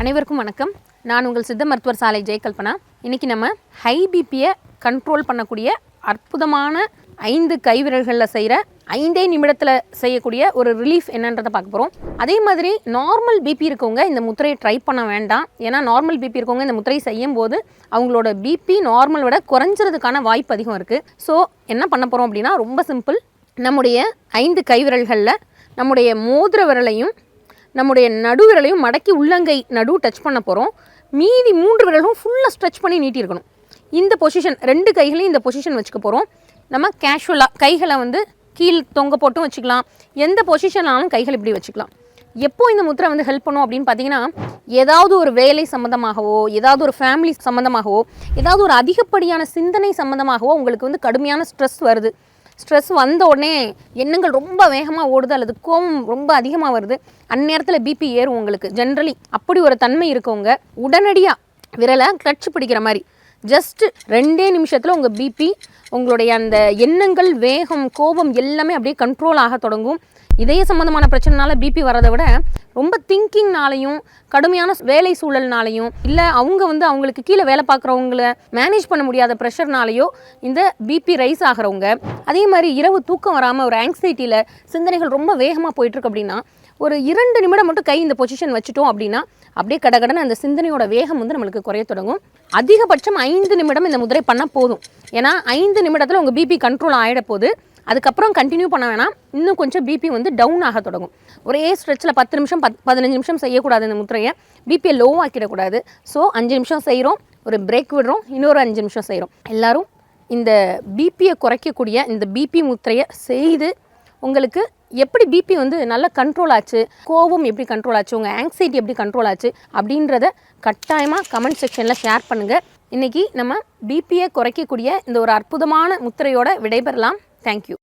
அனைவருக்கும் வணக்கம். நான் உங்கள் சித்த மருத்துவர் சாலை ஜெயகல்பனா. இன்னைக்கு நம்ம ஹை பிபியை கண்ட்ரோல் பண்ணக்கூடிய அற்புதமான ஐந்து கைவிரல்களில் செய்கிற ஐந்தே நிமிடத்தில் செய்யக்கூடிய ஒரு ரிலீஃப் என்னன்றதை பார்க்க போகிறோம் அதே மாதிரி நார்மல் பிபி இருக்கவங்க இந்த முத்திரையை ட்ரை பண்ண வேண்டாம். ஏன்னா நார்மல் பிபி இருக்கவங்க இந்த முத்திரையை செய்யும் போது அவங்களோட பிபி நார்மல் விட குறைஞ்சதுக்கான வாய்ப்பு அதிகம் இருக்குது ஸோ என்ன பண்ண போகிறோம் அப்படின்னா ரொம்ப சிம்பிள் நம்முடைய ஐந்து கைவிரல்களில் நம்முடைய மோதிர விரலையும் நம்முடைய நடுவிரலையும் மடக்கி உள்ளங்கை நடு டச் பண்ண போகிறோம் மீதி மூன்று விரல்களும் ஃபுல்லாக ஸ்ட்ரெச் பண்ணி நீட்டியிருக்கணும். இந்த பொசிஷன் ரெண்டு கைகளையும் இந்த பொசிஷன் வச்சுக்க போகிறோம் நம்ம கேஷுவலாக கைகளை வந்து கீழ் தொங்க போட்டும் வச்சுக்கலாம். எந்த பொசிஷனாலும் கைகள் இப்படி வச்சுக்கலாம். எப்போ இந்த முத்திரை வந்து ஹெல்ப் பண்ணும் அப்படின்னு பார்த்தீங்கன்னா ஏதாவது ஒரு வேலை சம்மந்தமாகவோ ஏதாவது ஒரு ஃபேமிலி சம்மந்தமாகவோ ஏதாவது ஒரு அதிகப்படியான சிந்தனை சம்மந்தமாகவோ உங்களுக்கு வந்து கடுமையான ஸ்ட்ரெஸ் வருது. ஸ்ட்ரெஸ் வந்த உடனே எண்ணங்கள் ரொம்ப வேகமாக ஓடுது அல்லது கோபம் ரொம்ப அதிகமாக வருது. அந்நேரத்தில் பிபி ஏறும் உங்களுக்கு. ஜென்ரலி அப்படி ஒரு தன்மை இருக்கவங்க உடனடியாக விரலை கிளட்ச் பிடிக்கிற மாதிரி. ஜஸ்ட் ரெண்டே நிமிஷத்தில் உங்கள் பிபி உங்களுடைய அந்த எண்ணங்கள் வேகம் கோபம் எல்லாமே அப்படியே கண்ட்ரோல் ஆக தொடங்கும். இதய சம்மந்தமான பிரச்சனைனால பிபி வரதை விட ரொம்ப திங்கிங்னாலையும் கடுமையான வேலை சூழல்னாலையும் இல்லை அவங்க வந்து அவங்களுக்கு கீழே வேலை பார்க்குறவங்கள மேனேஜ் பண்ண முடியாத ப்ரெஷர்னாலேயோ இந்த பிபி ரைஸ் ஆகிறவங்க. அதே மாதிரி இரவு தூக்கம் வராமல் ஒரு ஆங்ஸைட்டியில் சிந்தனைகள் ரொம்ப வேகமாக போயிட்டுருக்கு அப்படின்னா ஒரு இரண்டு நிமிடம் மட்டும் கை இந்த பொசிஷன் வச்சுட்டோம் அப்படின்னா அப்படியே கடகடன அந்த சிந்தனையோட வேகம் வந்து நம்மளுக்கு குறைய தொடங்கும். அதிகபட்சம் ஐந்து நிமிடம் இந்த முதிரை பண்ணால் போதும். ஏன்னா ஐந்து நிமிடத்தில் உங்கள் பிபி கண்ட்ரோல் ஆகிட போகுது அதுக்கப்புறம் கண்டினியூ பண்ண வேணாம். இன்னும் கொஞ்சம் பிபி வந்து டவுன் ஆக தொடங்கும். ஒரே ஸ்ட்ரெச்சில் பத்து நிமிஷம் பத் பதினஞ்சு நிமிஷம் செய்யக்கூடாது இந்த முத்திரையை. பிபியை லோ ஆக்கிடக்கூடாது. ஸோ அஞ்சு நிமிஷம் செய்கிறோம் ஒரு பிரேக் விடுறோம் இன்னொரு அஞ்சு நிமிஷம் செய்கிறோம் எல்லோரும் இந்த பிபியை குறைக்கக்கூடிய இந்த பிபி முத்திரையை செய்து உங்களுக்கு எப்படி பிபி வந்து நல்லா கண்ட்ரோல் ஆச்சு கோபம் எப்படி கண்ட்ரோல் ஆச்சு உங்கள் ஆங்ஸைட்டி எப்படி கண்ட்ரோல் ஆச்சு அப்படின்றத கட்டாயமாக கமெண்ட் செக்ஷனில் ஷேர் பண்ணுங்கள் இன்றைக்கி நம்ம பிபியை குறைக்கக்கூடிய இந்த ஒரு அற்புதமான முத்திரையோட விடைபெறலாம். தேங்க்யூ